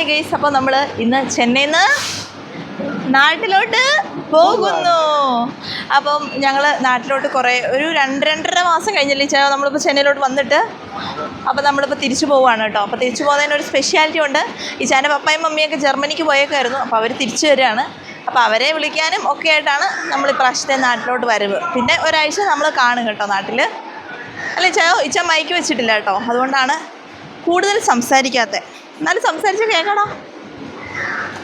Hi guys അപ്പോൾ നമ്മൾ ഇന്ന് ചെന്നൈയിൽ നിന്ന് നാട്ടിലോട്ട് പോകുന്നു. അപ്പം ഞങ്ങൾ നാട്ടിലോട്ട് കുറേ ഒരു രണ്ട് രണ്ടര മാസം കഴിഞ്ഞില്ലേ ചേ നമ്മളിപ്പോൾ ചെന്നൈയിലോട്ട് വന്നിട്ട്. അപ്പോൾ നമ്മളിപ്പോൾ തിരിച്ചു പോവുകയാണ് കേട്ടോ. അപ്പോൾ തിരിച്ചു പോകുന്നതിന് ഒരു സ്പെഷ്യാലിറ്റി ഉണ്ട്. ഈ ചാന്റെ പപ്പായും മമ്മിയൊക്കെ ജർമ്മനിക്ക് പോയേക്കായിരുന്നു. അപ്പോൾ അവർ തിരിച്ചു വരികയാണ് അപ്പോൾ അവരെ വിളിക്കാനും ഒക്കെ ആയിട്ടാണ് നമ്മൾ ഇപ്രാവശ്യത്തെ നാട്ടിലോട്ട് വരവ്. പിന്നെ ഒരാഴ്ച നമ്മൾ കാണും കേട്ടോ നാട്ടിൽ അല്ലേ ചേ ഇച്ച മൈക്ക് വെച്ചിട്ടില്ല കേട്ടോ. അതുകൊണ്ടാണ് കൂടുതൽ സംസാരിക്കാത്തത് എന്നാലും സംസാരിച്ച് കേൾക്കണോ?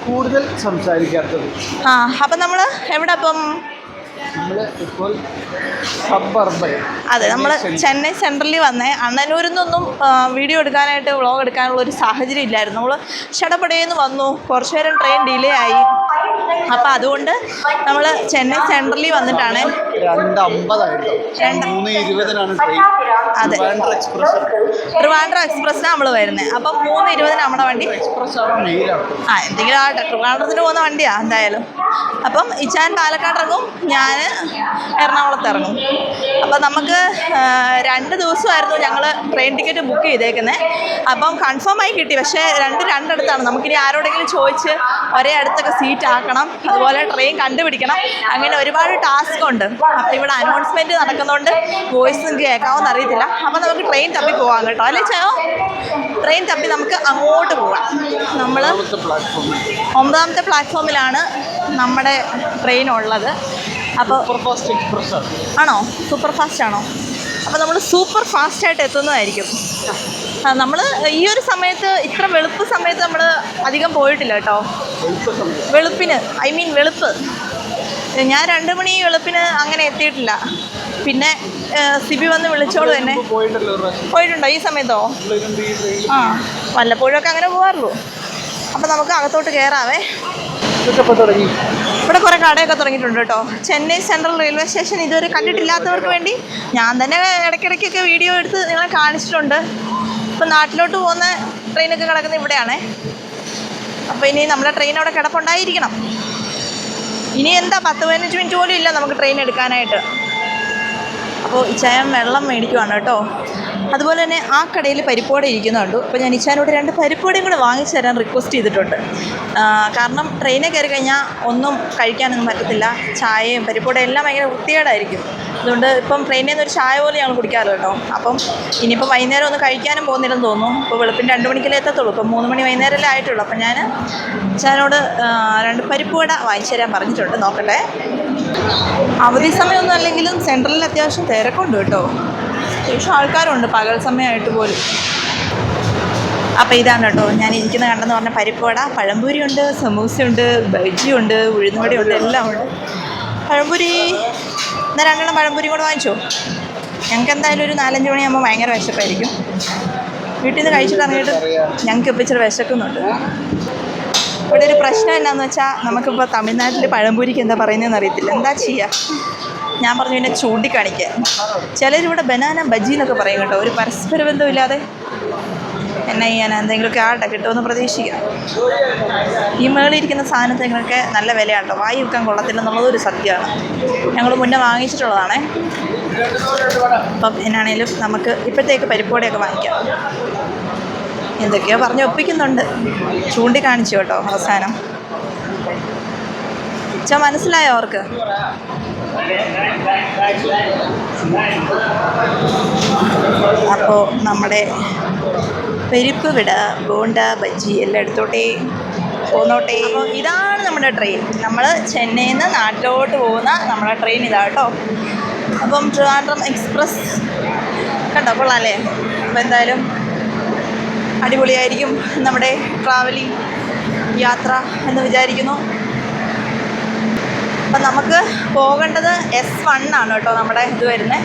കൂടുതൽ സംസാരിക്കാത്തത്. ആ അപ്പം നമ്മൾ എവിടെ അപ്പം? ഇപ്പോൾ അതെ നമ്മൾ ചെന്നൈ സെൻട്രലിൽ വന്നേ. അണ്ണനൂരിൽ നിന്നൊന്നും വീഡിയോ എടുക്കാനായിട്ട് വ്ളോഗ് എടുക്കാനുള്ള ഒരു സാഹചര്യം ഇല്ലായിരുന്നു. നമ്മൾ ഷടപടയെന്ന് വന്നു. കുറച്ചു നേരം ട്രെയിൻ ഡിലേ ആയി. അപ്പോൾ അതുകൊണ്ട് നമ്മൾ ചെന്നൈ സെൻട്രലിൽ വന്നിട്ടാണ്. അതെ. ട്രിവാൻഡ്രം എക്സ്പ്രസ് ട്രിവാൻഡ്രം എക്സ്പ്രസ്സിനാണ് നമ്മൾ വരുന്നത് അപ്പം മൂന്ന് ഇരുപതിന് നമ്മുടെ വണ്ടി. ആ എന്തെങ്കിലും ആട്ടെ ട്രിവാൻഡ്രത്തിന് പോകുന്ന വണ്ടിയാണ് എന്തായാലും. അപ്പം ഇച്ചാൻ പാലക്കാട് ഇറങ്ങും ഞാൻ എറണാകുളത്ത് ഇറങ്ങും. അപ്പം നമുക്ക് രണ്ട് ദിവസമായിരുന്നു ഞങ്ങൾ ട്രെയിൻ ടിക്കറ്റ് ബുക്ക് ചെയ്തേക്കുന്നത് അപ്പം കൺഫേം ആയി കിട്ടി. പക്ഷേ രണ്ട് രണ്ടിടത്താണ്. നമുക്കിനി ആരോടെങ്കിലും ചോദിച്ച് ഒരേ അടുത്തൊക്കെ സീറ്റ് ആക്കണം. അതുപോലെ ട്രെയിൻ കണ്ടുപിടിക്കണം. അങ്ങനെ ഒരുപാട് ടാസ്ക് ഉണ്ട്. അപ്പം ഇവിടെ അനൗൺസ്മെന്റ് നടക്കുന്നതുകൊണ്ട് വോയിസ് കേൾക്കാമെന്ന് അറിയത്തില്ല അപ്പം നമുക്ക് ട്രെയിൻ തപ്പി പോകാം കേട്ടോ. അല്ലേ ചയോ ട്രെയിൻ തപ്പി നമുക്ക് അങ്ങോട്ട് പോകാം നമ്മൾ ഒമ്പതാമത്തെ പ്ലാറ്റ്ഫോമിലാണ് നമ്മുടെ ട്രെയിൻ ഉള്ളത്. അപ്പോൾ ആണോ. സൂപ്പർ ഫാസ്റ്റ് ആണോ? അപ്പോൾ നമ്മൾ സൂപ്പർ ഫാസ്റ്റായിട്ട് എത്തുന്നതായിരിക്കും. നമ്മൾ ഈ ഒരു സമയത്ത് ഇത്ര വെളുപ്പ് സമയത്ത് നമ്മൾ അധികം പോയിട്ടില്ല കേട്ടോ. വെളുപ്പിന് ഐ മീൻ വെളുപ്പ്. ഞാൻ രണ്ട് മണി വെളുപ്പിന് അങ്ങനെ എത്തിയിട്ടില്ല. പിന്നെ സിബി വന്ന് വിളിച്ചോളൂ തന്നെ പോയിട്ടുണ്ടോ ഈ സമയത്തോ? ആ വല്ലപ്പോഴും ഒക്കെ അങ്ങനെ പോകാറുള്ളൂ അപ്പം നമുക്ക് അകത്തോട്ട് കയറാവേ ഇവിടെ കുറേ കടയൊക്കെ തുടങ്ങിയിട്ടുണ്ട് കേട്ടോ. ചെന്നൈ സെൻട്രൽ റെയിൽവേ സ്റ്റേഷൻ ഇതുവരെ കണ്ടിട്ടില്ലാത്തവർക്ക് വേണ്ടി ഞാൻ തന്നെ ഇടയ്ക്കിടയ്ക്കൊക്കെ വീഡിയോ എടുത്ത് നിങ്ങളെ കാണിച്ചിട്ടുണ്ട്. ഇപ്പം നാട്ടിലോട്ട് പോകുന്ന ട്രെയിനൊക്കെ കിടക്കുന്നത് ഇവിടെയാണേ. അപ്പോൾ ഇനി നമ്മുടെ ട്രെയിൻ അവിടെ കിടപ്പുണ്ടായിരിക്കണം. ഇനി എന്താ പത്ത് പതിനഞ്ച് മിനിറ്റ് പോലും ഇല്ല നമുക്ക് ട്രെയിൻ എടുക്കാനായിട്ട്. അപ്പോൾ ഇച്ചായം വെള്ളം മേടിക്കുവാണ് കേട്ടോ. അതുപോലെ തന്നെ ആ കടയിൽ പരിപ്പോട ഇരിക്കുന്നുണ്ട്. അപ്പോൾ ഞാൻ ഇച്ചാനോട് രണ്ട് പരിപ്പോടയും കൂടെ വാങ്ങിച്ചു തരാൻ റിക്വസ്റ്റ് ചെയ്തിട്ടുണ്ട്. കാരണം ട്രെയിനിൽ കയറി കഴിഞ്ഞാൽ ഒന്നും കഴിക്കാനൊന്നും പറ്റത്തില്ല. ചായയും പരിപ്പോടയും എല്ലാം ഭയങ്കര വൃത്തികേടായിരിക്കും. അതുകൊണ്ട് ഇപ്പം ട്രെയിനിൽ നിന്ന് ഒരു ചായ പോലും ഞങ്ങൾ കുടിക്കാറ് കേട്ടോ. അപ്പം ഇനിയിപ്പോൾ വൈകുന്നേരം ഒന്ന് കഴിക്കാനും പോകുന്നില്ലെന്ന് തോന്നുന്നു. ഇപ്പോൾ വെളുപ്പിന് രണ്ട് മണിക്കല്ലേ എത്തത്തുള്ളൂ. ഇപ്പം മൂന്ന് മണി വൈകുന്നേരമല്ലേ ആയിട്ടുള്ളൂ. അപ്പം ഞാൻ ചാനോട് രണ്ട് രണ്ട് പരിപ്പുവട വാങ്ങിച്ചു തരാൻ പറഞ്ഞിട്ടുണ്ട്. നോക്കട്ടെ. അവധി സമയമൊന്നും അല്ലെങ്കിലും സെൻട്രലിൽ അത്യാവശ്യം തിരക്കുണ്ട് കേട്ടോ. അത്യാവശ്യം ആൾക്കാരുണ്ട്. പകൽ സമയമായിട്ട് പോലും. അപ്പോൾ ഇതാണ് കേട്ടോ. ഞാൻ ഇരിക്കുന്ന കണ്ടെന്ന് പറഞ്ഞ പരിപ്പുവട പഴംപൂരിയുണ്ട് സമൂസയുണ്ട് ബജിയുണ്ട് ഉഴുന്നുവടയുണ്ട് എല്ലാം ഉണ്ട് പഴംപൊരി എന്നാൽ രണ്ടെണ്ണം പഴംപൊരി കൂടെ വാങ്ങിച്ചോ? ഞങ്ങൾക്ക് എന്തായാലും ഒരു നാലഞ്ച് മണിയാകുമ്പോൾ ഭയങ്കര വിശപ്പായിരിക്കും. വീട്ടിൽ നിന്ന് കഴിച്ചിട്ട് ഇറങ്ങിയിട്ട് ഞങ്ങൾക്ക് ഇപ്പോൾ ഇച്ചിരി വിശക്കുന്നുണ്ട്. ഇവിടെ ഒരു പ്രശ്നം എന്താണെന്ന് വെച്ചാൽ നമുക്കിപ്പോൾ തമിഴ്നാട്ടിൽ പഴംപൊരിക്ക് എന്താ പറയുന്നതെന്ന് അറിയത്തില്ല. എന്താ ചെയ്യുക ഞാൻ പറഞ്ഞു പിന്നെ ചൂണ്ടിക്കാണിക്കാൻ. ചിലരിവിടെ ബനാന ബജി എന്നൊക്കെ പറയും കേട്ടോ. ഒരു പരസ്പര ബന്ധമില്ലാതെ എന്നാ ചെയ്യാൻ എന്തെങ്കിലുമൊക്കെ ആട്ടെ കിട്ടുമെന്ന് പ്രതീക്ഷിക്കാം ഈ മേളിയിരിക്കുന്ന സാധനത്തിനൊക്കെ നല്ല വിലയാട്ടോ. വായി വെക്കാൻ കൊള്ളത്തില്ലെന്നുള്ളത് ഒരു സത്യമാണ്. ഞങ്ങൾ മുന്നേ വാങ്ങിച്ചിട്ടുള്ളതാണേ. അപ്പം എന്നാണേലും നമുക്ക് ഇപ്പോഴത്തേക്ക് പരിപ്പോടെയൊക്കെ വാങ്ങിക്കാം. എന്തൊക്കെയോ പറഞ്ഞ് ഒപ്പിക്കുന്നുണ്ട്. ചൂണ്ടിക്കാണിച്ചു കേട്ടോ അവസാനം. ചാ മനസ്സിലായോ അവർക്ക്? അപ്പോൾ നമ്മുടെ പരിപ്പ് വിട ബോണ്ട ബജ്ജി എല്ലാം എടുത്തോട്ടെ. പോന്നോട്ടെ. അപ്പോൾ ഇതാണ് നമ്മുടെ ട്രെയിൻ നമ്മൾ ചെന്നൈയിൽ നിന്ന് നാട്ടിലോട്ട് പോകുന്ന നമ്മുടെ ട്രെയിൻ ഇതാ കേട്ടോ. അപ്പം ട്രിവാൻഡ്രം എക്സ്പ്രസ് കണ്ടോ? കൊള്ളാമല്ലേ അപ്പോൾ എന്തായാലും അടിപൊളിയായിരിക്കും നമ്മുടെ ട്രാവലിംഗ് യാത്ര എന്ന് വിചാരിക്കുന്നു. അപ്പം നമുക്ക് പോകേണ്ടത് എസ് വൺ ആണ് കേട്ടോ നമ്മുടെ ഇത് വരുന്നത്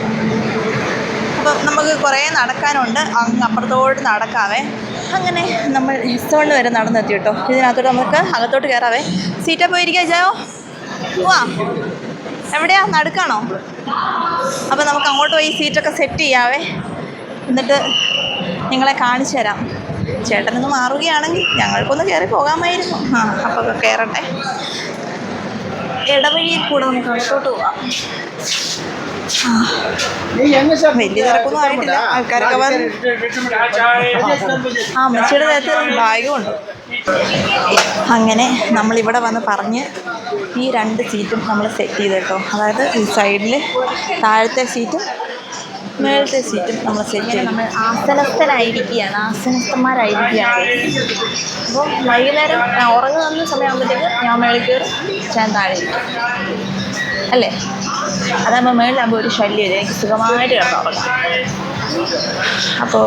അപ്പം നമുക്ക് കുറേ നടക്കാനുണ്ട്. അങ്ങ് അപ്പുറത്തോട്ട് നടക്കാവേ. അങ്ങനെ നമ്മൾ ഹിസ്റ്റോണിൽ വരെ നടന്നെത്തി കേട്ടോ. ഇതിനകത്തോട്ട് നമുക്ക് അകത്തോട്ട് കയറാവേ. സീറ്റാ പോയിരിക്കുക ജയോ? വാ എവിടെയാ? നടുക്കാണോ? അപ്പം നമുക്ക് അങ്ങോട്ട് പോയി സീറ്റൊക്കെ സെറ്റ് ചെയ്യാവേ. എന്നിട്ട് നിങ്ങളെ കാണിച്ചു തരാം. ചേട്ടനൊന്ന് മാറുകയാണെങ്കിൽ ഞങ്ങൾക്കൊന്ന് കയറി പോകാമായിരുന്നു. ആ അപ്പോൾ കയറട്ടെ. ഇടവഴിയിൽ കൂടെ നമുക്ക് അകത്തോട്ട് പോവാം. വലിയ തിരക്കൊന്നും ആയിട്ടില്ല. ആൾക്കാരൊക്കെ വന്ന് ആ അമ്മച്ചിയുടെ നേരത്തെ ഭാഗ്യമുണ്ട്. അങ്ങനെ നമ്മളിവിടെ വന്ന് പറഞ്ഞ് ഈ രണ്ട് സീറ്റും നമ്മൾ സെറ്റ് ചെയ്ത് കേട്ടോ. അതായത് ഈ സൈഡിൽ താഴത്തെ സീറ്റും മേളത്തെ സീറ്റും നമ്മൾ സെറ്റ് ചെയ്ത്. നമ്മൾ ആസനസ്ഥനായിരിക്കുകയാണ്. ആസനസ്ഥന്മാരായിരിക്കുകയാണ്. അപ്പോൾ വൈകുന്നേരം ഞാൻ ഉറങ്ങുന്ന സമയമാകുമ്പോഴത്തേക്ക് ഞാൻ മേളിൽ കയറും ഞാൻ താഴെ അല്ലേ? അതാകുമ്പോൾ മേളിലാകുമ്പോൾ ഒരു ശല്യമില്ല എനിക്ക് സുഖമായിട്ട് കിടന്നുറങ്ങാം അപ്പോൾ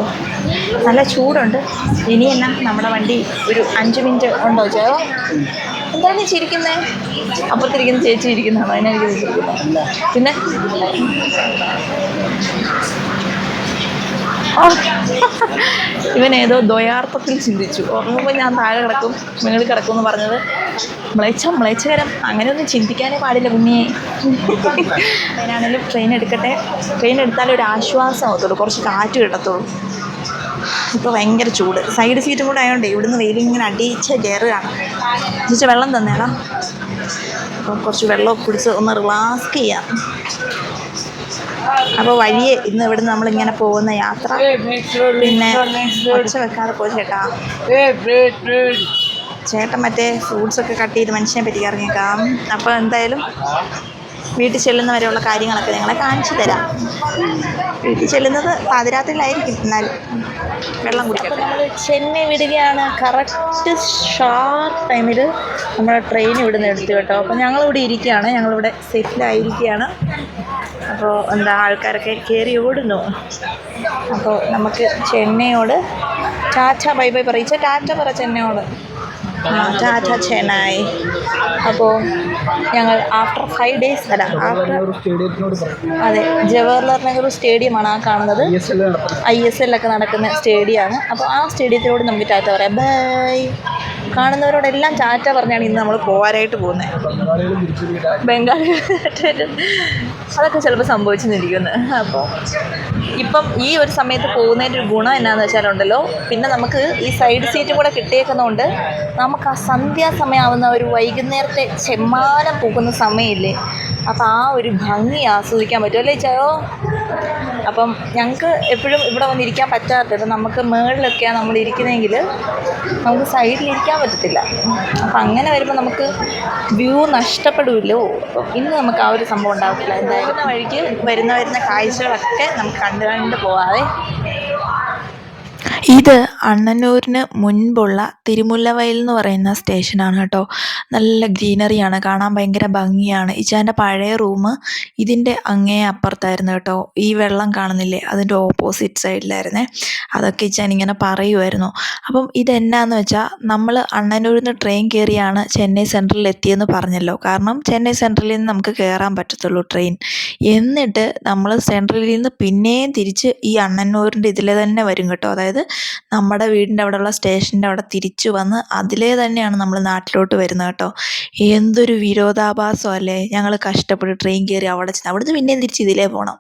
നല്ല ചൂടുണ്ട്. ഇനി എന്നാ നമ്മുടെ വണ്ടി ഒരു അഞ്ച് മിനിറ്റ് ഉണ്ടോ ചോ എന്താണ് ചിരിക്കുന്നത് അപ്പുറത്തിരിക്കുന്ന ചേച്ചി ഇരിക്കുന്നതാണോ അതിനായിരിക്കും ചിരിക്കുന്നത് പിന്നെ? ഇവൻ ഏതോ ദ്വയാർത്ഥത്തിൽ ചിന്തിച്ചു. ഉറങ്ങുമ്പോൾ ഞാൻ താഴെ കിടക്കും മുകളിൽ കിടക്കും എന്ന് പറഞ്ഞത് മ്ലേച്ഛ മ്ളേച്ചകരം അങ്ങനെയൊന്നും ചിന്തിക്കാനേ പാടില്ല കുഞ്ഞിയെ അതിനാണെങ്കിലും ട്രെയിൻ എടുക്കട്ടെ. ട്രെയിൻ എടുത്താലേ ഒരു ആശ്വാസം ആവത്തുള്ളൂ കുറച്ച് കാറ്റ് കിട്ടത്തുള്ളൂ. ഇപ്പോൾ ഭയങ്കര ചൂട്. സൈഡ് സീറ്റും കൂടെ ആയതുകൊണ്ട് ഇവിടുന്ന് വെയിലിങ്ങനെ അടിച്ച് കയറുകയാണ് ചേച്ചി വെള്ളം തന്നേടാ. അപ്പം കുറച്ച് വെള്ളമൊക്കെ കുടിച്ച് ഒന്ന് റിലാക്സ് ചെയ്യാം. അപ്പോൾ വഴിയെ ഇന്ന് ഇവിടുന്ന് നമ്മളിങ്ങനെ പോകുന്ന യാത്ര. പിന്നെ ഒച്ച വെക്കാതെ പോയി ചേട്ടാ. ചേട്ടൻ മറ്റേ ഫ്രൂട്ട്സ് ഒക്കെ കട്ട് ചെയ്ത് മനുഷ്യനെ പറ്റി ഇറങ്ങിയേക്കാം. അപ്പോൾ എന്തായാലും വീട്ടിൽ ചെല്ലുന്നവരെയുള്ള കാര്യങ്ങളൊക്കെ നിങ്ങളെ കാണിച്ചു തരാം. വീട്ടിൽ ചെല്ലുന്നത് പാതിരാത്രിയിലായിരിക്കും എന്നാലും. വെള്ളം കുടിക്കും നമ്മൾ ചെന്നൈ വിടുകയാണ്. കറക്റ്റ് ഷാർപ്പ് ടൈമിൽ നമ്മുടെ ട്രെയിൻ ഇവിടുന്ന് എടുത്തു കേട്ടോ. അപ്പോൾ ഞങ്ങളിവിടെ ഇരിക്കുകയാണ്. ഞങ്ങളിവിടെ സെറ്റിലായിരിക്കുകയാണ് അപ്പോൾ എന്താ ആൾക്കാരൊക്കെ കയറി ഓടുന്നു. അപ്പോൾ നമുക്ക് ചെന്നൈയോട് ടാറ്റ ബൈ ബൈ പറയിച്ച ടാറ്റ പറ ചെന്നൈയോട്. Ta ta Chennai. അപ്പോൾ ഞങ്ങൾ ആഫ്റ്റർ ഫൈവ് ഡേയ്സ് അല്ല ആഫ്റ്റർ അതെ ജവഹർലാൽ നെഹ്റു സ്റ്റേഡിയമാണ് ആ കാണുന്നത്. ഐ എസ് എല്ലൊക്കെ നടക്കുന്ന സ്റ്റേഡിയമാണ്. അപ്പോൾ ആ സ്റ്റേഡിയത്തിലൂടെ നമുക്ക് ടാറ്റ പറയാം. ബൈ കാണുന്നവരോടെല്ലാം ചാറ്റ പറഞ്ഞാണ് ഇന്ന് നമ്മൾ പോകാനായിട്ട് പോകുന്നത് ബംഗാളി അതൊക്കെ ചിലപ്പോൾ സംഭവിച്ചെന്നിരിക്കുന്നത് അപ്പോൾ ഇപ്പം ഈ ഒരു സമയത്ത് പോകുന്നതിന്റെ ഒരു ഗുണം എന്നാന്ന് വെച്ചാലുണ്ടല്ലോ പിന്നെ നമുക്ക് ഈ സൈഡ് സീറ്റും കൂടെ കിട്ടിയേക്കുന്നതുകൊണ്ട് നമുക്ക് ആ സന്ധ്യാസമയമാവുന്ന ഒരു വൈകുന്നേരത്തെ ചെമ്മാനം പോകുന്ന സമയമില്ലേ അപ്പോൾ ആ ഒരു ഭംഗി ആസ്വദിക്കാൻ പറ്റും. അല്ലേ ചയോ അപ്പം ഞങ്ങൾക്ക് എപ്പോഴും ഇവിടെ വന്നിരിക്കാൻ പറ്റാത്തത് നമുക്ക് മുകളിലൊക്കെയാണ് നമ്മൾ ഇരിക്കുന്നതെങ്കിൽ നമുക്ക് സൈഡിൽ ഇരിക്കാൻ പറ്റത്തില്ല. അപ്പം അങ്ങനെ വരുമ്പോൾ നമുക്ക് വ്യൂ നഷ്ടപ്പെടുമല്ലോ അപ്പം ഇന്ന് നമുക്ക് ആ ഒരു സംഭവം ഉണ്ടാകത്തില്ല എന്തായാലും വഴിക്ക് വരുന്ന വരുന്ന കാഴ്ചകളൊക്കെ നമുക്ക് കണ്ടു കണ്ട് പോവാതെ ഇത് അണ്ണന്നൂരിന് മുൻപുള്ള തിരുമുല്ലവയൽ എന്ന് പറയുന്ന സ്റ്റേഷനാണ് കേട്ടോ. നല്ല ഗ്രീനറിയാണ് കാണാൻ ഭയങ്കര ഭംഗിയാണ്. ഇച്ചാന്റെ പഴയ റൂം ഇതിന്റെ അങ്ങേ അപ്പുറത്തായിരുന്നു കേട്ടോ. ഈ വെള്ളം കാണുന്നില്ലേ? അതിന്റെ ഓപ്പോസിറ്റ് സൈഡിലായിരുന്നേ അതൊക്കെ ഇച്ചാൻ ഇങ്ങനെ പറയുമായിരുന്നു അപ്പം ഇതെന്നാന്ന് വെച്ചാൽ നമ്മൾ അണ്ണന്നൂരിൽ നിന്ന് ട്രെയിൻ കയറിയാണ് ചെന്നൈ സെൻട്രലിൽ എത്തിയെന്ന് പറഞ്ഞല്ലോ. കാരണം ചെന്നൈ സെൻട്രലിൽ നിന്ന് നമുക്ക് കയറാൻ പറ്റത്തുള്ളൂ ട്രെയിൻ എന്നിട്ട് നമ്മൾ സെൻട്രലിൽ നിന്ന് പിന്നെയും തിരിച്ച് ഈ അണ്ണന്നൂരിന്റെ ഇതിൽ തന്നെ വരും കേട്ടോ. അതായത് നമ്മുടെ വീടിന്റെ അവിടെയുള്ള സ്റ്റേഷന്റെ അവിടെ തിരിച്ചു വന്ന് അതിലേ തന്നെയാണ് നമ്മൾ നാട്ടിലോട്ട് വരുന്നത് കേട്ടോ. എന്തൊരു വിരോധാഭാസം അല്ലേ? ഞങ്ങൾ കഷ്ടപ്പെട്ട് ട്രെയിൻ കയറി അവിടെ ചെന്ന് അവിടുന്ന് പിന്നെയും തിരിച്ച് ഇതിലേ പോകണം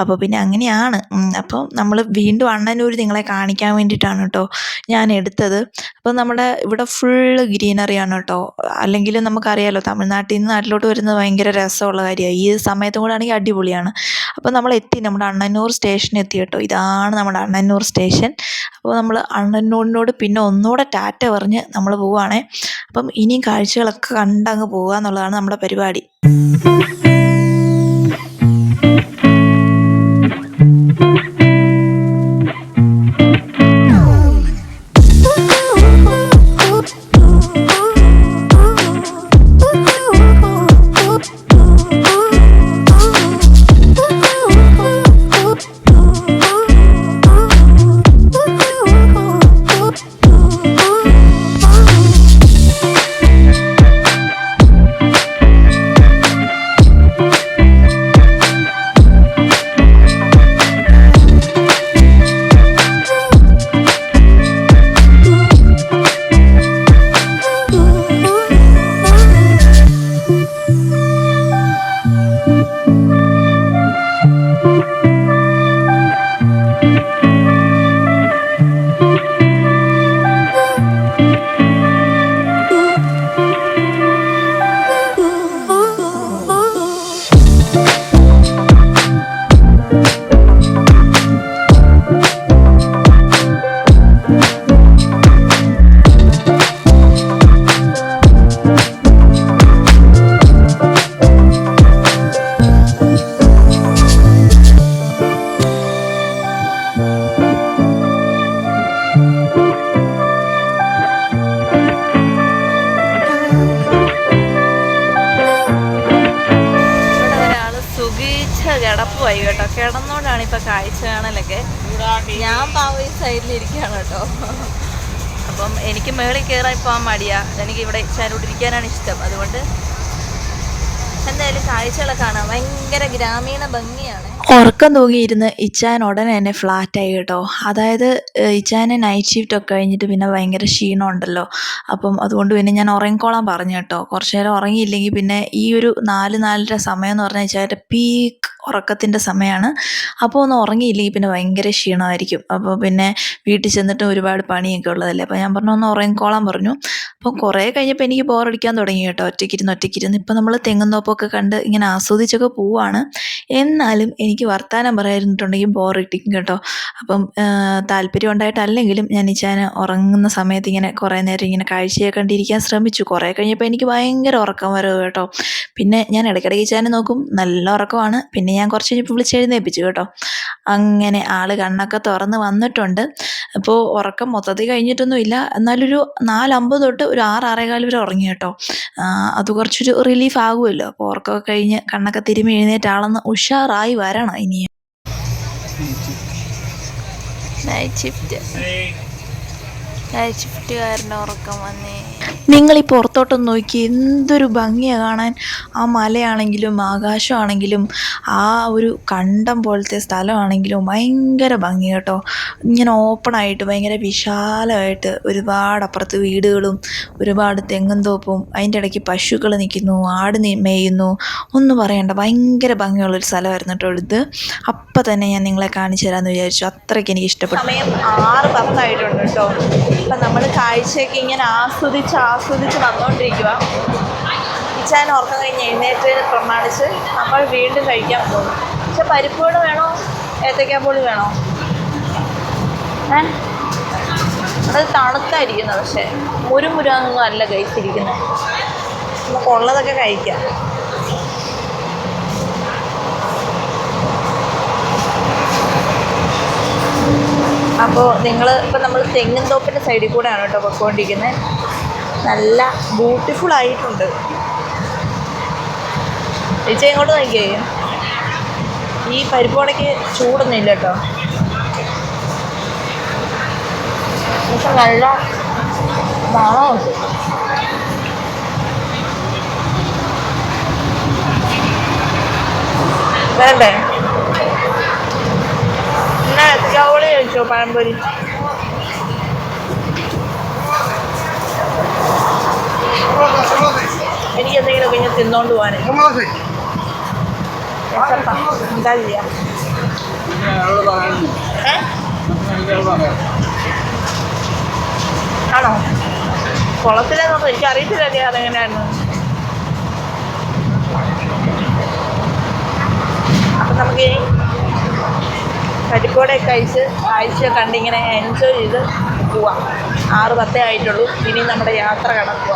അപ്പോൾ പിന്നെ അങ്ങനെയാണ്. അപ്പോൾ നമ്മൾ വീണ്ടും അണ്ണനൂർ നിങ്ങളെ കാണിക്കാൻ വേണ്ടിയിട്ടാണ് കേട്ടോ ഞാൻ എടുത്തത്. അപ്പോൾ നമ്മുടെ ഇവിടെ ഫുള്ള് ഗ്രീനറിയാണ് കേട്ടോ. അല്ലെങ്കിൽ നമുക്കറിയാലോ തമിഴ്നാട്ടിൽ നിന്ന് നാട്ടിലോട്ട് വരുന്നത് ഭയങ്കര രസമുള്ള കാര്യമാണ്. ഈ സമയത്തും കൂടെ ആണെങ്കിൽ അടിപൊളിയാണ്. അപ്പോൾ നമ്മൾ എത്തി നമ്മുടെ അണ്ണന്നൂർ സ്റ്റേഷൻ എത്തി കേട്ടോ. ഇതാണ് നമ്മുടെ അണ്ണന്നൂർ സ്റ്റേഷൻ അപ്പോൾ നമ്മൾ അണ്ണനോടിനോട് പിന്നെ ഒന്നുകൂടെ ടാറ്റ പറഞ്ഞ് നമ്മൾ പോവുകയാണേ അപ്പം ഇനിയും കാഴ്ചകളൊക്കെ കണ്ടങ്ങ് പോവുക എന്നുള്ളതാണ് നമ്മുടെ പരിപാടി. കിടന്നോണ്ടാണ് ഇപ്പൊ കാഴ്ച കാണലൊക്കെ. ഞാൻ പാവ ഈ സൈഡിലിരിക്കുകയാണ് കേട്ടോ. അപ്പം എനിക്ക് മേളിൽ കയറാൻ പോകാൻ മടിയാ. എനിക്ക് ഇവിടെ ചാരോട്ടിരിക്കാനാണ് ഇഷ്ടം. അതുകൊണ്ട് എന്തായാലും കാഴ്ചകളൊക്കെ കാണാം. ഭയങ്കര ഗ്രാമീണ ഭംഗിയാണ്. ഉറക്കം തൂങ്ങിയിരുന്ന് ഇച്ചാൻ ഉടനെ തന്നെ ഫ്ലാറ്റായി കേട്ടോ. അതായത് ഇച്ചാന് നൈറ്റ് ഷിഫ്റ്റ് ഒക്കെ കഴിഞ്ഞിട്ട് പിന്നെ ഭയങ്കര ക്ഷീണം ഉണ്ടല്ലോ. അപ്പം അതുകൊണ്ട് പിന്നെ ഞാൻ ഉറങ്ങിക്കോളാൻ പറഞ്ഞു കേട്ടോ. കുറച്ച് നേരം ഉറങ്ങിയില്ലെങ്കിൽ പിന്നെ ഈ ഒരു നാല് നാലര സമയം എന്ന് പറഞ്ഞാൽ ഇച്ചാന്റെ പീക്ക് ഉറക്കത്തിന്റെ സമയമാണ്. അപ്പോൾ ഒന്ന് ഉറങ്ങിയില്ലെങ്കിൽ പിന്നെ ഭയങ്കര ക്ഷീണമായിരിക്കും. അപ്പോൾ പിന്നെ വീട്ടിൽ ചെന്നിട്ട് ഒരുപാട് പണിയൊക്കെ ഉള്ളതല്ലേ. അപ്പോൾ ഞാൻ പറഞ്ഞു ഒന്ന് ഉറങ്ങിക്കോളാൻ പറഞ്ഞു. അപ്പോൾ കുറേ കഴിഞ്ഞപ്പോൾ എനിക്ക് ബോറടിക്കാൻ തുടങ്ങി കേട്ടോ. ഒറ്റയ്ക്കിരുന്ന് ഒറ്റയ്ക്കിരുന്ന്. ഇപ്പോൾ നമ്മൾ തെങ്ങുന്നോപ്പൊക്കെ കണ്ട് ഇങ്ങനെ ആസ്വദിച്ചൊക്കെ പോവാണ്. എന്നാലും വർത്തമാനം പറയാനിട്ടുണ്ടെങ്കിൽ ബോറടിക്കും കേട്ടോ. അപ്പം താല്പര്യം ഉണ്ടായിട്ടല്ലെങ്കിലും ഞാൻ ഇച്ചാൻ ഉറങ്ങുന്ന സമയത്ത് ഇങ്ങനെ കുറേ നേരം ഇങ്ങനെ കാഴ്ചയെ കണ്ടിരിക്കാൻ ശ്രമിച്ചു. കുറേ കഴിഞ്ഞപ്പോൾ എനിക്ക് ഭയങ്കര ഉറക്കം വരും കേട്ടോ. പിന്നെ ഞാൻ ഇടയ്ക്കിടയ്ക്ക് ഇച്ചാനെ നോക്കും. നല്ല ഉറക്കമാണ്. പിന്നെ ഞാൻ കുറച്ച് കഴിഞ്ഞപ്പോൾ വിളിച്ചെഴുന്നേൽപ്പിച്ചു കേട്ടോ. അങ്ങനെ ആൾ കണ്ണൊക്കെ തുറന്ന് വന്നിട്ടുണ്ട്. അപ്പോൾ ഉറക്കം മൊത്തത്തിൽ കഴിഞ്ഞിട്ടൊന്നുമില്ല. എന്നാലൊരു നാലമ്പത് തൊട്ട് ഒരു ആറ് ആറേകാൽ വരെ ഉറങ്ങി കേട്ടോ. അത് കുറച്ചൊരു റിലീഫ് ആകുമല്ലോ. അപ്പോൾ ഉറക്കമൊക്കെ കഴിഞ്ഞ് കണ്ണൊക്കെ തിരുമ്മി എഴുന്നേറ്റ് ആളൊന്ന് ഉഷാറായി വരണം. ഇനിയും നൈറ്റ് ഷിഫ്റ്റ് നൈറ്റ് ഉറക്കം വന്നേ. നിങ്ങൾ ഈ പുറത്തോട്ടൊന്ന് നോക്കി എന്തൊരു ഭംഗിയാണ് കാണാൻ. ആ മലയാണെങ്കിലും ആകാശമാണെങ്കിലും ആ ഒരു കണ്ടം പോലത്തെ സ്ഥലമാണെങ്കിലും ഭയങ്കര ഭംഗി കേട്ടോ. ഇങ്ങനെ ഓപ്പണായിട്ട് ഭയങ്കര വിശാലമായിട്ട് ഒരുപാട് അപ്പുറത്ത് വീടുകളും ഒരുപാട് തെങ്ങും തോപ്പും അതിന്റെ ഇടയ്ക്ക് പശുക്കൾ നിൽക്കുന്നു ആട് മേയുന്നു. ഒന്നും പറയണ്ട ഭയങ്കര ഭംഗിയുള്ളൊരു സ്ഥലമായിരുന്നു കേട്ടോ ഇത്. അപ്പം തന്നെ ഞാൻ നിങ്ങളെ കാണിച്ചു തരാമെന്ന് വിചാരിച്ചു. അത്രയ്ക്ക് എനിക്ക് ഇഷ്ടപ്പെട്ടു. സമയം ആറ് പത്തായിട്ടുണ്ട് കേട്ടോ. അപ്പം നമ്മൾ കാഴ്ചയൊക്കെ ഇങ്ങനെ ആസ്വദിച്ച് ആസ്വദിച്ച് വന്നുകൊണ്ടിരിക്കുക ഇച്ചാൻ ഉറക്കം കഴിഞ്ഞ് എഴുന്നേറ്റ് പ്രമാണിച്ച് നമ്മൾ വീണ്ടും കഴിക്കാൻ പോകും പക്ഷെ പരിപ്പോട് വേണോ? ഏത്തക്കാപ്പൊടി വേണോ? ഏ അത് തണുത്തായിരിക്കുന്നത് പക്ഷേ മുരുമുരാന്നൊന്നും അല്ല കഴിച്ചിരിക്കുന്നത്. നമുക്ക് ഉള്ളതൊക്കെ കഴിക്കാം. അപ്പോൾ നിങ്ങൾ ഇപ്പോൾ നമ്മൾ തെങ്ങിൻ തോപ്പിന്റെ സൈഡിൽ കൂടെയാണ് കേട്ടോ പൊയ്ക്കൊണ്ടിരിക്കുന്നത് നല്ല ബ്യൂട്ടിഫുൾ ആയിട്ടുണ്ട്. ചേച്ചി എങ്ങോട്ട് നോക്കിയേ? ഈ പരിപ്പോടയ്ക്ക് ചൂടൊന്നും ഇല്ല കേട്ടോ. പക്ഷെ നല്ല മണമുണ്ട്. വേണ്ടേ? എന്നാ എത്തിക്കാവോളി പഴംപൊരി എനിക്ക് എന്തെങ്കിലും പിന്നെ തിന്നോണ്ട് പോകാൻ എന്താ ചെയ്യാ? ആണോ? കുളത്തിലെന്നൊന്നും എനിക്ക് അറിയത്തില്ല അതെങ്ങനെയായിരുന്നു അപ്പം നമുക്ക് പരിപ്പോടെ കഴിച്ച് കാഴ്ച കണ്ടിങ്ങനെ എൻജോയ് ചെയ്ത് പോവാം. ആറ് പത്തേ ആയിട്ടുള്ളൂ. ഇനി നമ്മുടെ യാത്ര കടക്കുക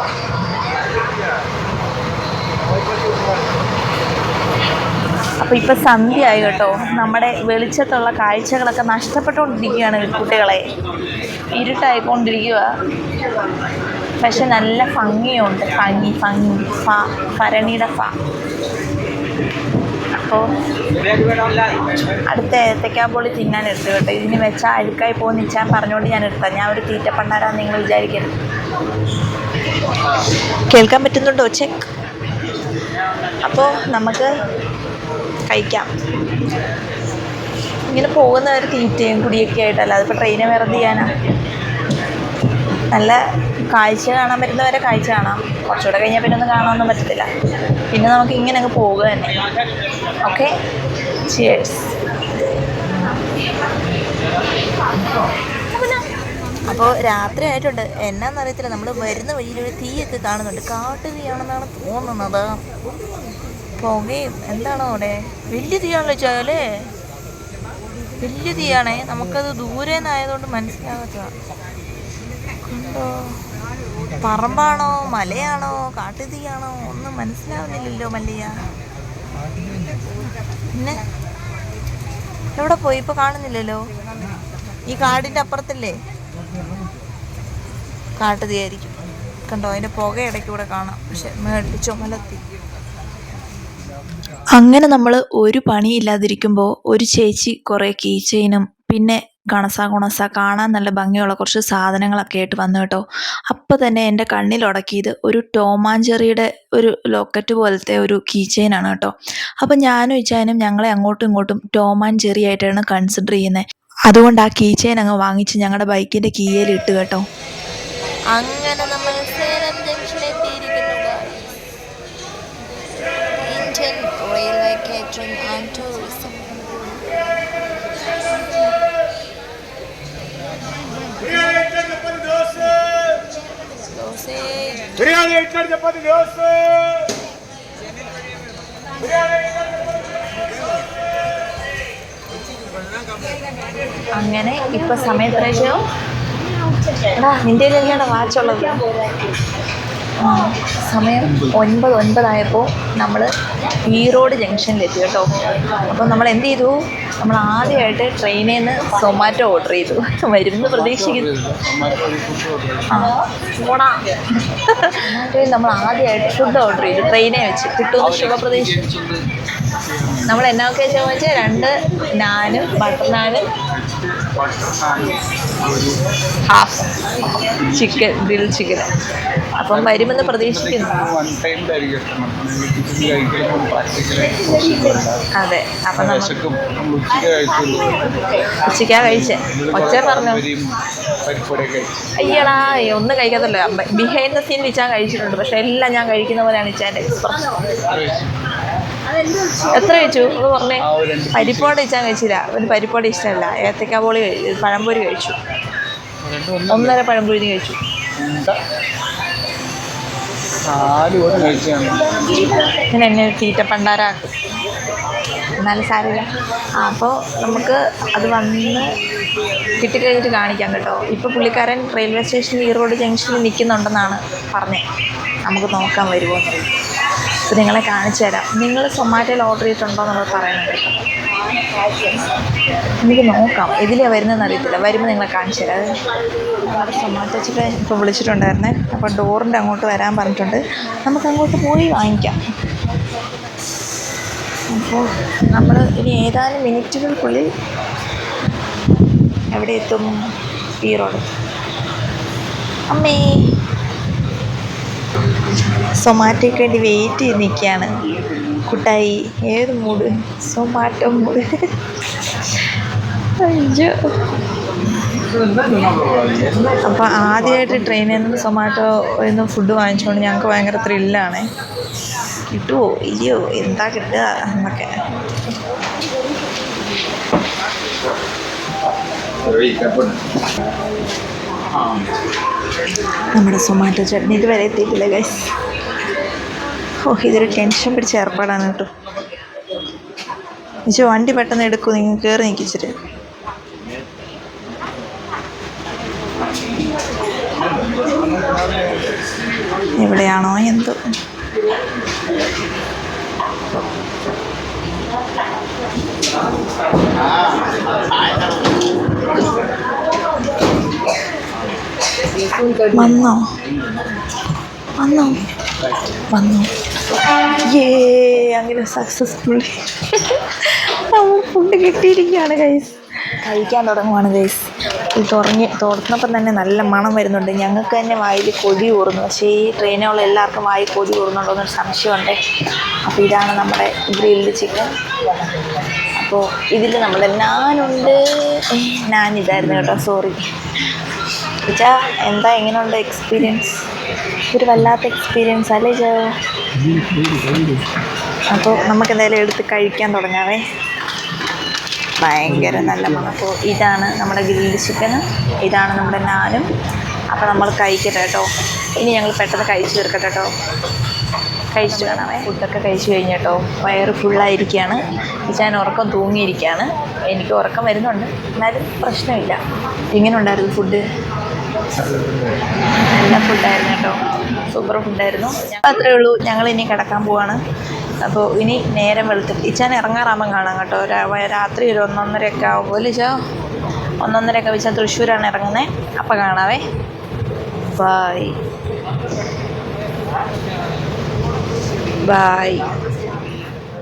അപ്പോൾ ഇപ്പോൾ സന്ധ്യയായി കേട്ടോ. നമ്മുടെ വെളിച്ചത്തുള്ള കാഴ്ചകളൊക്കെ നഷ്ടപ്പെട്ടുകൊണ്ടിരിക്കുകയാണ് കുട്ടികളെ. ഇരുട്ടായിക്കൊണ്ടിരിക്കുക പക്ഷെ നല്ല ഭംഗിയുണ്ട്. ഭംഗി ഭംഗി. ഫ ഭരണിയുടെ ഫ. അപ്പോൾ അടുത്ത ഏത്തക്കാപ്പൊളി തിന്നാൻ എടുത്തു കേട്ടോ. ഇതിന് വെച്ചാൽ അഴുക്കായി പോകുന്ന ഇച്ചാൻ പറഞ്ഞുകൊണ്ട് ഞാൻ എടുത്താൽ ഞാൻ ഒരു തീറ്റപ്പണ്ണാരാന്ന് നിങ്ങൾ വിചാരിക്കരുത്. കേൾക്കാൻ പറ്റുന്നുണ്ടോ? ചെക്ക് അപ്പോൾ നമുക്ക് കഴിക്കാം. ഇങ്ങനെ പോകുന്ന ഒരു തീറ്റയും കുടിയൊക്കെ ആയിട്ടല്ല. അതിപ്പോൾ ട്രെയിനെ വേറെ ചെയ്യാനാണ് നല്ല കാഴ്ച കാണാൻ പറ്റുന്നവരെ കാഴ്ച കാണാം. കുറച്ചുകൂടെ കഴിഞ്ഞാൽ പിന്നെ ഒന്നും കാണാനൊന്നും പറ്റത്തില്ല. പിന്നെ നമുക്ക് ഇങ്ങനെ അങ്ങ് പോവുക തന്നെ. ഓക്കെ? ചിയേഴ്സ് അപ്പോൾ രാത്രി ആയിട്ടുണ്ട്. എന്നാന്നറിയത്തില്ല നമ്മൾ വരുന്ന വഴിയിൽ ഒരു തീയൊക്കെ കാണുന്നുണ്ട്. കാട്ടു തീയാണെന്നാണ് തോന്നുന്നത്. പുകയും എന്താണോ അവിടെ? വലിയ തീയാണല്ലോ ചോലേ വലിയ തീയാണേ. നമുക്കത് ദൂരെ നിന്നായതുകൊണ്ട് മനസ്സിലാകാത്തതാണ് കണ്ടോ? പറമ്പാണോ മലയാണോ കാട്ടുതീയാണോ ഒന്നും മനസ്സിലാവുന്നില്ലല്ലോ മല്ലിയ പിന്നെ? എവിടെ പോയി? ഇപ്പൊ കാണുന്നില്ലല്ലോ? ഈ കാടിന്റെ അപ്പുറത്തല്ലേ? കാട്ടുതീയായിരിക്കും. കണ്ടോ അതിന്റെ പുക ഇടയ്ക്കൂടെ കാണാം. പക്ഷെ മേളിൽ ചുമലത്തി. അങ്ങനെ നമ്മൾ ഒരു പണിയില്ലാതിരിക്കുമ്പോൾ ഒരു ചേച്ചി കുറേ കീ ചെയിനും പിന്നെ കണസ ഗുണസ കാണാൻ നല്ല ഭംഗിയുള്ള കുറച്ച് സാധനങ്ങളൊക്കെ ആയിട്ട് വന്നു കേട്ടോ. അപ്പോൾ തന്നെ എന്റെ കണ്ണിലുടക്കിയത് ഒരു ടോമാഞ്ചെറിയുടെ ഒരു ലോക്കറ്റ് പോലത്തെ ഒരു കീ ചെയിനാണ് കേട്ടോ. അപ്പം ഞാനും ഇച്ചാനും ഞങ്ങളെ അങ്ങോട്ടും ഇങ്ങോട്ടും ടോമാഞ്ചെറി ആയിട്ടാണ് കൺസിഡർ ചെയ്യുന്നത് അതുകൊണ്ട് ആ കീ ചെയിൻ അങ്ങ് വാങ്ങിച്ച് ഞങ്ങളുടെ ബൈക്കിന്റെ കീയിൽ ഇട്ട് കേട്ടോ. അങ്ങനെ നമ്മൾ బిర్యానీ ఇక్కడ చెప్పండి దోస్త్ അങ്ങനെ ഇപ്പൊ സമയം എത്രയോ എടാ നിന്റെ കയ്യിലാണ് വാച്ചുള്ളത് ആ, സമയം ഒൻപത് ഒൻപതായപ്പോൾ നമ്മൾ ഈറോഡ് ജംഗ്ഷനിലെത്തി കേട്ടോ. അപ്പോൾ നമ്മൾ എന്ത് ചെയ്തു? നമ്മൾ ആദ്യമായിട്ട് ട്രെയിനിൽ നിന്ന് സൊമാറ്റോ ഓർഡർ ചെയ്തു. വരുമെന്ന് പ്രതീക്ഷിക്കുന്നു. നമ്മൾ ആദ്യമായിട്ട് ഫുഡ് ഓർഡർ ചെയ്തു. ട്രെയിനെ വെച്ച് കിട്ടുമെന്ന് ശുഭപ്രതീക്ഷ നമ്മൾ എന്നൊക്കെ വെച്ചാൽ രണ്ട് നാനും ബട്ടർ നാനും ഹാഫ് ചിക്കൻ ഗ്രിൽ ചിക്കൻ അപ്പം വരുമെന്ന് പ്രതീക്ഷിക്കുന്നു. അതെ അപ്പം ഉച്ചയ്ക്ക് കഴിച്ചേ. ഒച്ച പറഞ്ഞു? അയ്യടാ ഒന്നും കഴിക്കാത്തല്ലോ. ബിഹൈൻഡ് ദ സീൻ വിച്ചാൻ കഴിച്ചിട്ടുണ്ട്. പക്ഷെ എല്ലാം ഞാൻ കഴിക്കുന്ന പോലെയാണ് ഇച്ചാന്റെ എക്സ്പ്രഷൻ എത്ര കഴിച്ചു? അത് പറഞ്ഞേ. പരിപ്പോട് ഇച്ചാൻ കഴിച്ചില്ല. ഒരു പരിപ്പോട് ഇഷ്ടമല്ല. ഏത്തക്ക പോളി പഴംപൊരി കഴിച്ചു. ഒന്നര പഴംപൊരി കഴിച്ചു. പിന്നെ എന്നെ തീറ്റ പണ്ടാരാക്കും എന്നാലും സാരമില്ല. അപ്പോൾ നമുക്ക് അത് വന്ന് കിട്ടിക്കഴിഞ്ഞിട്ട് കാണിക്കാം കേട്ടോ. ഇപ്പോൾ പുള്ളിക്കാരൻ റെയിൽവേ സ്റ്റേഷനിൽ ഈറോഡ് ജംഗ്ഷനിൽ നിൽക്കുന്നുണ്ടെന്നാണ് പറഞ്ഞത് നമുക്ക് നോക്കാൻ വരുമോ എന്നുള്ളത് അപ്പോൾ നിങ്ങളെ കാണിച്ചു തരാം. നിങ്ങൾ സൊമാറ്റോയിൽ ഓർഡർ ചെയ്തിട്ടുണ്ടോ എന്നുള്ളത് പറയുന്നുണ്ട് എനിക്ക് നോക്കാം. ഇതിലേ വരുന്നതെന്ന് അറിയത്തില്ല. വരുമ്പോൾ നിങ്ങളെ കാണിച്ചു തരാം. അത് സൊമാറ്റോ ചിക്കൻ ഇപ്പോൾ വിളിച്ചിട്ടുണ്ടായിരുന്നേ. അപ്പോൾ ഡോറിന്റെ അങ്ങോട്ട് വരാൻ പറഞ്ഞിട്ടുണ്ട്. നമുക്ക് അങ്ങോട്ട് പോയി വാങ്ങിക്കാം. അപ്പോൾ നമ്മൾ ഇനി ഏതാനും മിനിറ്റുകൾക്കുള്ളിൽ എവിടെ എത്തും ഈ റോഡ്. അമ്മേ. സൊമാറ്റോയ്ക്ക് വേണ്ടി വെയിറ്റ് ചെയ്ത് നിൽക്കുകയാണ്. കുട്ടായി ഏത് മൂഡ് സൊമാറ്റോ മൂഡ് അയ്യോ. അപ്പോൾ ആദ്യമായിട്ട് ട്രെയിനിൽ നിന്ന് സൊമാറ്റോ നിന്ന് ഫുഡ് വാങ്ങിച്ചുകൊണ്ട് ഞങ്ങൾക്ക് ഭയങ്കര ത്രില്ലാണ് കിട്ടുമോ ഇല്ലയോ എന്താ കിട്ടുക എന്നൊക്കെ. നമ്മുടെ സൊമാറ്റോ ചട്നി ഇതുവരെ എത്തിയിട്ടില്ല ഗൈസ് ഓ ഇതൊരു ടെൻഷൻ പിടിച്ച ഏർപ്പാടാണ് കേട്ടോ. പക്ഷേ വണ്ടി പെട്ടെന്ന് എടുക്കൂ നിങ്ങൾ കയറി നിൽക്കിച്ചിട്ട് എവിടെയാണോ എന്തോ. വന്നോ? വന്നോ? വന്നു? ഏ അങ്ങനെ സക്സസ്ഫുള്ളി നമ്മൾ ഫുഡ് കിട്ടിയിരിക്കുകയാണ് ഗൈസ് കഴിക്കാൻ തുടങ്ങുവാണ് ഗൈസ് ഇത് തുറങ്ങി തുറന്നപ്പം തന്നെ നല്ല മണം വരുന്നുണ്ട്. ഞങ്ങൾക്ക് തന്നെ വായിൽ കൊതി ഊറുന്നു. പക്ഷേ ഈ ട്രെയിനുള്ള എല്ലാവർക്കും വായിൽ കൊതി ഊറുന്നുണ്ടോ എന്നൊരു സംശയമുണ്ട്. അപ്പോൾ ഇതാണ് നമ്മുടെ ഗ്രിൽഡ് ചിക്കൻ. അപ്പോൾ ഇതിൽ നമ്മുടെ നാനുണ്ട് ഞാനിതായിരുന്നു കേട്ടോ സോറി ചേച്ചാ എന്താ എങ്ങനെയുണ്ട് എക്സ്പീരിയൻസ് ഒരു വല്ലാത്ത എക്സ്പീരിയൻസ് അല്ലേ ജോ? അപ്പോൾ നമുക്ക് എന്തായാലും എടുത്ത് കഴിക്കാൻ തുടങ്ങാവേ. ഭയങ്കര നല്ല മണം. അപ്പോൾ ഇതാണ് നമ്മുടെ ഗ്രിൽഡ് ചിക്കന് ഇതാണ് നമ്മുടെ നാനും. അപ്പോൾ നമ്മൾ കഴിക്കട്ടെ കേട്ടോ. ഇനി ഞങ്ങൾ പെട്ടെന്ന് കഴിച്ചു തീർക്കട്ടെ കേട്ടോ. കഴിച്ചിട്ട് കാണാമേ ഫുഡൊക്കെ കഴിച്ചു കഴിഞ്ഞ് കേട്ടോ. വയറ് ഫുള്ളായിരിക്കുകയാണ് ഞാൻ ഉറക്കം തൂങ്ങിയിരിക്കുകയാണ് എനിക്ക് ഉറക്കം വരുന്നുണ്ട്. എന്നാലും പ്രശ്നമില്ല. എങ്ങനെ ഉണ്ടായിരുന്നു ഫുഡ് നല്ല ഫുഡായിരുന്നു കേട്ടോ. സൂപ്പർ ഫുഡായിരുന്നു അത്രേ ഉള്ളൂ. ഞങ്ങൾ ഇനി കിടക്കാൻ പോവാണ്. അപ്പോൾ ഇനി നേരം വെളുത്തിട്ട് ഇച്ചാൻ ഇറങ്ങാറാകുമ്പം കാണാം കേട്ടോ. രാത്രി ഒരു ഒന്നൊന്നരയൊക്കെ ആകുമ്പോൾ ഇച്ചാ? ഒന്നൊന്നരയൊക്കെ വെച്ചാൽ തൃശ്ശൂരാണ് ഇറങ്ങുന്നത് അപ്പം കാണാവേ. ബായ് ബായ്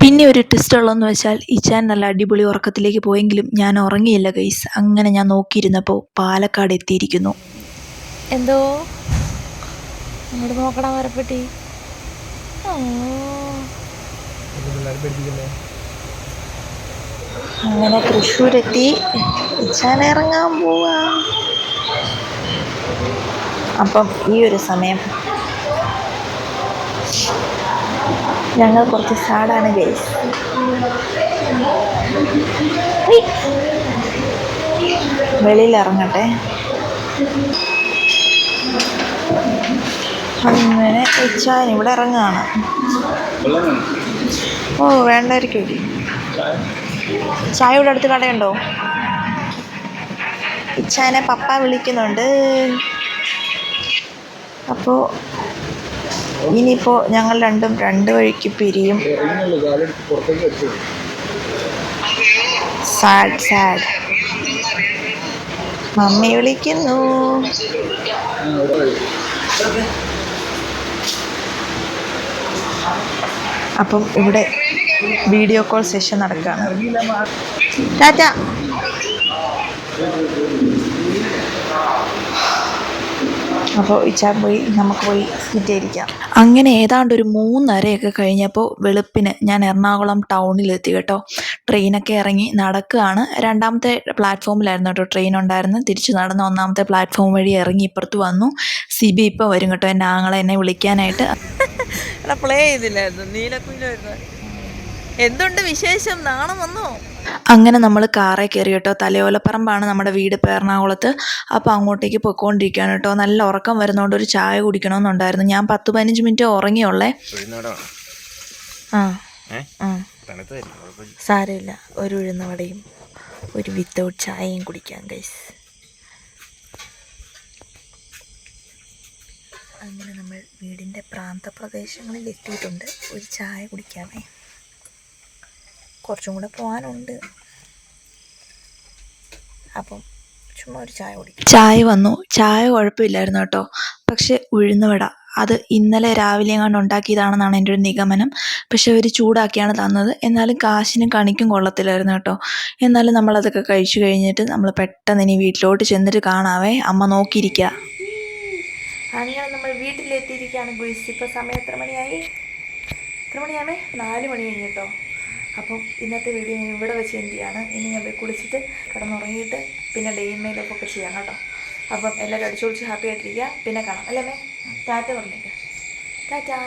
പിന്നെ ഒരു ട്വിസ്റ്റ് ഉള്ളതെന്ന് വെച്ചാൽ ഇച്ചാൻ നല്ല അടിപൊളി ഉറക്കത്തിലേക്ക് പോയെങ്കിലും ഞാൻ ഉറങ്ങിയില്ല ഗൈസ് അങ്ങനെ ഞാൻ നോക്കിയിരുന്നപ്പോൾ പാലക്കാട് എത്തിയിരിക്കുന്നു. എന്തോ? അങ്ങോട്ട് നോക്കടാ മരപ്പെട്ടി. അങ്ങനെ തൃശ്ശൂരെത്തി. ഇറങ്ങാൻ പോവാ. അപ്പം ഈ ഒരു സമയം. ഞങ്ങൾ കുറച്ച് സാഡാണ് ഗൈസ് വെളിയിൽ ഇറങ്ങട്ടെ അങ്ങനെ ചായ ഇവിടെ ഇറങ്ങുകയാണ്. ഓ വേണ്ടായിരിക്കും. ചായ ഇവിടെ അടുത്ത് കടയുണ്ടോ? ഇച്ചാനെ പപ്പ വിളിക്കുന്നുണ്ട്. അപ്പോൾ ഇനിയിപ്പോൾ ഞങ്ങൾ രണ്ടും രണ്ട് വഴിക്ക് പിരിയും. സാഡ് സാഡ് മമ്മി വിളിക്കുന്നു ആ ഇവിടെ വഴി അപ്പം ഇവിടെ വീഡിയോ കോൾ സെഷൻ നടക്കുകയാണ് ടാറ്റ. അപ്പോൾ ഇച്ചാൻ പോയി നമുക്ക് പോയി കിട്ടിയിരിക്കാം. അങ്ങനെ ഏതാണ്ട് ഒരു മൂന്നരയൊക്കെ കഴിഞ്ഞപ്പോൾ വെളുപ്പിന് ഞാൻ എറണാകുളം ടൗണിലെത്തി കേട്ടോ. ട്രെയിനൊക്കെ ഇറങ്ങി നടക്കുകയാണ്. രണ്ടാമത്തെ പ്ലാറ്റ്ഫോമിലായിരുന്നു കേട്ടോ ട്രെയിൻ ഉണ്ടായിരുന്നു തിരിച്ചു നടന്ന് ഒന്നാമത്തെ പ്ലാറ്റ്ഫോം വഴി ഇറങ്ങി ഇപ്പുറത്ത് വന്നു. സിബി ഇപ്പോൾ വരും കേട്ടോ. എന്റെ ആങ്ങളെ എന്നെ വിളിക്കാനായിട്ട്. എടാ പ്ലേ ചെയ്തില്ലായിരുന്നു. നീലക്കുയിലായിരുന്നു എന്തുണ്ട് വിശേഷം? നാണം വന്നോ? അങ്ങനെ നമ്മൾ കാറേ കയറി കേട്ടോ. തലയോലപ്പറമ്പാണ് നമ്മുടെ വീട് ഇപ്പോൾ എറണാകുളത്ത്. അപ്പോൾ അങ്ങോട്ടേക്ക് പൊയ്ക്കൊണ്ടിരിക്കുകയാണ് കേട്ടോ. നല്ല ഉറക്കം വരുന്നതുകൊണ്ട് ഒരു ചായ കുടിക്കണമെന്നുണ്ടായിരുന്നു ഞാൻ പത്ത് പതിനഞ്ച് മിനിറ്റ് ഉറങ്ങിയുള്ളേ ആ. ആ. സാരമില്ല. ഒരു ഉഴുന്നവടയും ഒരു വിത്തൗട്ട് ചായയും കുടിക്കാം ഗൈസ് അങ്ങനെ നമ്മൾ വീടിന്റെ പ്രാന്തപ്രദേശങ്ങളിൽ എത്തിയിട്ടുണ്ട്. ഒരു ചായ കുടിക്കാമേ. കുറച്ചും കൂടെ പോകാനുണ്ട്. അപ്പം ചുമ്മാ ഒരു ചായ കുടിക്കും. ചായ വന്നു. ചായ കുഴപ്പമില്ലായിരുന്നു കേട്ടോ. പക്ഷെ ഉഴുന്നുവട അത് ഇന്നലെ രാവിലെ എങ്ങാണ്ട് ഉണ്ടാക്കിയതാണെന്നാണ് എന്റെ ഒരു നിഗമനം. പക്ഷെ അവർ ചൂടാക്കിയാണ് തന്നത്. എന്നാലും കാശിനും കണിക്കും കൊള്ളത്തില്ലായിരുന്നു കേട്ടോ. എന്നാലും നമ്മളതൊക്കെ കഴിച്ചു കഴിഞ്ഞിട്ട് നമ്മൾ പെട്ടെന്ന് ഇനി വീട്ടിലോട്ട് ചെന്നിട്ട് കാണാവേ. അമ്മ നോക്കിയിരിക്കുക. അങ്ങനെ നമ്മൾ വീട്ടിലെത്തിയിരിക്കുകയാണ് ഗുയിസ് ഇപ്പോൾ സമയം എത്ര മണിയായി? എത്ര മണിയാമേ? നാല് മണി കഴിഞ്ഞ് കേട്ടോ. അപ്പം ഇന്നത്തെ വീഡിയോ ഞാൻ ഇവിടെ വെച്ച് എന്തിയാണ് ഇനി ഞാൻ പോയി കുളിച്ചിട്ട് കിടന്നുറങ്ങിയിട്ട് പിന്നെ ഡേ ഒക്കെ ചെയ്യാം കേട്ടോ. അപ്പം എല്ലാവരും അടിച്ചു പൊളിച്ച് ഹാപ്പി ആയിട്ടിരിക്കുക. പിന്നെ കാണാം. അല്ലേ മേ ടാറ്റ പറഞ്ഞേക്കാം. ടാറ്റാ.